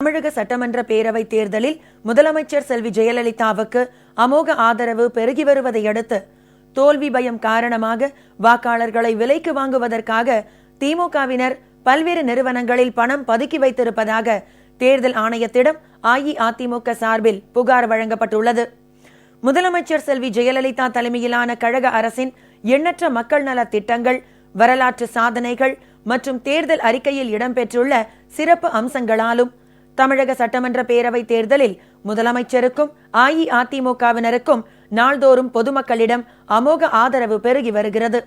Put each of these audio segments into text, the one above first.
தமிழக சட்டமன்ற பேரவை தேர்தலில் முதலமைச்சர் செல்வி ஜெயலலிதாவுக்கு அமோக ஆதரவு பெருகி வருவதை அடுத்து தோல்வி பயம் காரணமாக வாக்காளர்களை விலைக்கு வாங்குவதற்காக திமுகவினர் பல்வேறு நிறுவனங்களில் பணம் பதுக்கி வைத்திருப்பதாக தேர்தல் ஆணையத்திடம் அஇஅதிமுக சார்பில் புகார் வழங்கப்பட்டுள்ளது. முதலமைச்சர் செல்வி ஜெயலலிதா தலைமையிலான கழக அரசின் எண்ணற்ற மக்கள் நல திட்டங்கள் வரலாற்று சாதனைகள் மற்றும் தேர்தல் அறிக்கையில் இடம்பெற்றுள்ள சிறப்பு அம்சங்களாலும் தமிழக சட்டமன்ற பேரவை தேர்தலில் முதலமைச்சருக்கும் அஇஅதிமுகவினருக்கும் நாள்தோறும் பொதுமக்களிடம் அமோக ஆதரவு பெருகி வருகிறது.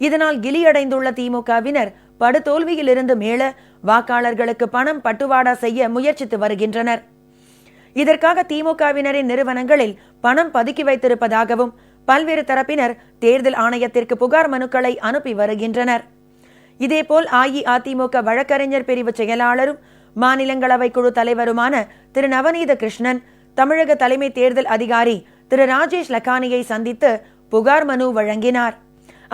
இதனால் கிலியடைந்துள்ள திமுகவினர் படுதோல்வியிலிருந்து மீள வாக்காளர்களுக்கு பணம் பட்டுவாடா செய்ய முயற்சித்து வருகின்றனர். இதற்காக திமுகவினரின் நிறுவனங்களில் பணம் பதுக்கி வைத்திருப்பதாகவும் பல்வேறு தரப்பினர் தேர்தல் ஆணையத்திற்கு புகார் மனுக்களை அனுப்பி வருகின்றனர். இதேபோல் அஇஅதிமுக வழக்கறிஞர் பிரிவு செயலாளரும் மாநிலங்களவை குழு தலைவருமான திரு நவநீத கிருஷ்ணன் தமிழக தலைமை தேர்தல் அதிகாரி திரு ராஜேஷ் லக்கானியை சந்தித்து புகார் மனு வழங்கினார்.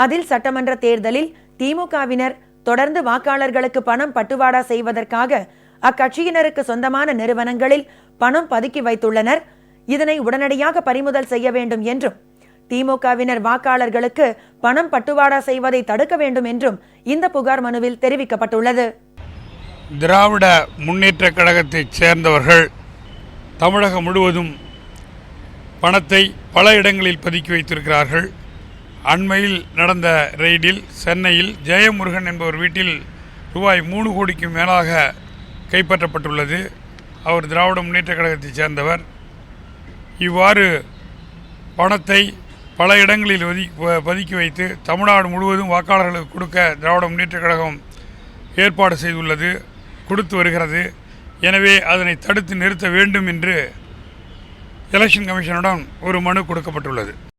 அதில் சட்டமன்ற தேர்தலில் திமுகவினர் தொடர்ந்து வாக்காளர்களுக்கு பணம் பட்டுவாடா செய்வதற்காக அக்கட்சியினருக்கு சொந்தமான நிறுவனங்களில் பணம் பதுக்கி வைத்துள்ளனர். இதனை உடனடியாக பறிமுதல் செய்ய வேண்டும் என்றும் திமுகவினர் வாக்காளர்களுக்கு பணம் பட்டுவாடா செய்வதை தடுக்க வேண்டும் என்றும் இந்த புகார் மனுவில் தெரிவிக்கப்பட்டுள்ளது. திராவிட முன்னேற்ற கழகத்தைச் சேர்ந்தவர்கள் தமிழகம் முழுவதும் பணத்தை பல இடங்களில் பதுக்கி வைத்திருக்கிறார்கள். அண்மையில் நடந்த ரெய்டில் சென்னையில் ஜெயமுருகன் என்பவர் வீட்டில் ரூபாய் மூணு கோடிக்கு மேலாக கைப்பற்றப்பட்டுள்ளது. அவர் திராவிட முன்னேற்ற கழகத்தைச் சேர்ந்தவர். இவ்வாறு பணத்தை பல இடங்களில் ஒதி பதுக்கி வைத்து தமிழ்நாடு முழுவதும் வாக்காளர்களுக்கு கொடுக்க திராவிட முன்னேற்ற கழகம் ஏற்பாடு செய்துள்ளது. கொடுத்து வருகிறது. எனவே அதனை தடுத்து நிறுத்த வேண்டும் என்று எலெக்ஷன் கமிஷனுடன் ஒரு மனு கொடுக்கப்பட்டுள்ளது.